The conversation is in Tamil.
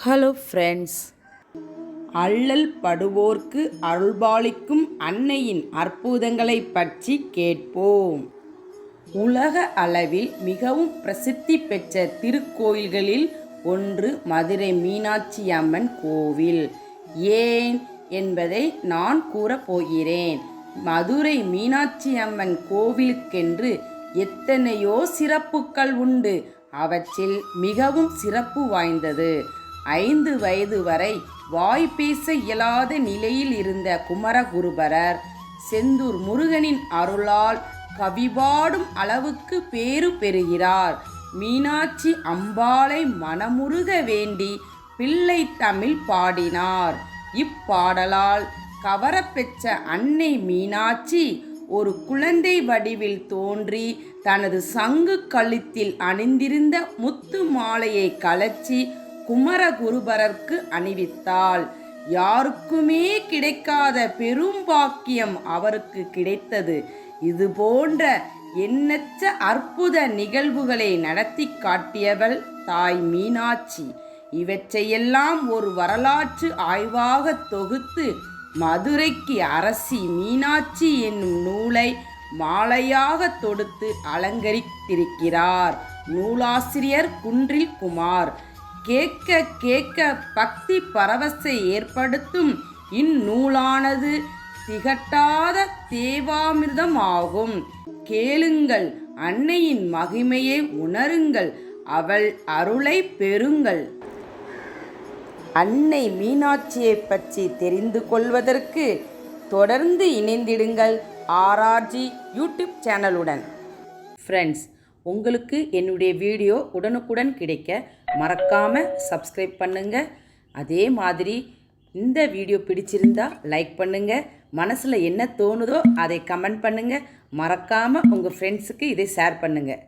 ஹலோ ஃப்ரெண்ட்ஸ் அள்ளல் படுவோர்க்கு அருள்பாலிக்கும் அன்னையின் அற்புதங்களை பற்றி கேட்போம். உலக அளவில் மிகவும் பிரசித்தி பெற்ற திருக்கோயில்களில் ஒன்று மதுரை மீனாட்சி அம்மன் கோவில். ஏன் என்பதை நான் கூறப்போகிறேன் மதுரை மீனாட்சி அம்மன் கோவிலுக்கென்று எத்தனையோ சிறப்புகள் உண்டு. அவற்றில் மிகவும் சிறப்பு வாய்ந்தது. ஐந்து வயது வரை வாய் பேச இயலாத நிலையில் இருந்த குமரகுருபரர் செந்தூர் முருகனின் அருளால் கவிபாடும் அளவுக்கு பேறு பெறுகிறார். மீனாட்சி அம்பாளை மனமுருக வேண்டி பிள்ளை தமிழ் பாடினார். இப்பாடலால் கவரப்பெற்ற அன்னை மீனாட்சி ஒரு குழந்தை வடிவில் தோன்றி தனது சங்கு கழுத்தில் அணிந்திருந்த முத்து மாலையை கலச்சி குமரகுருபரர்க்கு அணிவித்தாள். யாருக்குமே கிடைக்காத பெரும் பாக்கியம் அவருக்கு கிடைத்தது. இது போன்ற எண்ணற்ற அற்புத நிகழ்வுகளை நடத்தி காட்டியவள் தாய் மீனாட்சி. இவற்றையெல்லாம் ஒரு வரலாற்று ஆய்வாக தொகுத்து மதுரைக்கு அரசி மீனாட்சி என்னும் நூலை மாலையாக தொடுத்து அலங்கரித்திருக்கிறார். நூலாசிரியர் குன்றில் குமார் கேட்க கேட்க பக்தி பரவசை ஏற்படுத்தும் இந்நூலானது திகட்டாத தேவாமிர்தம் ஆகும் கேளுங்கள் அன்னையின் மகிமையை உணருங்கள் அவள் அருளை பெறுங்கள். அன்னை மீனாட்சியை பற்றி தெரிந்து கொள்வதற்கு தொடர்ந்து இணைந்திடுங்கள் ஆர்ஆர்ஜி யூடியூப் சேனலுடன். ஃப்ரெண்ட்ஸ் உங்களுக்கு என்னுடைய வீடியோ உடனுக்குடன் கிடைக்க மறக்காமல் சப்ஸ்கிரைப் பண்ணுங்கள் அதே மாதிரி இந்த வீடியோ பிடிச்சிருந்தா லைக் பண்ணுங்கள் மனசில் என்ன தோணுதோ அதை கமெண்ட் பண்ணுங்கள் மறக்காமல் உங்கள் ஃப்ரெண்ட்ஸுக்கு இதை ஷேர் பண்ணுங்கள்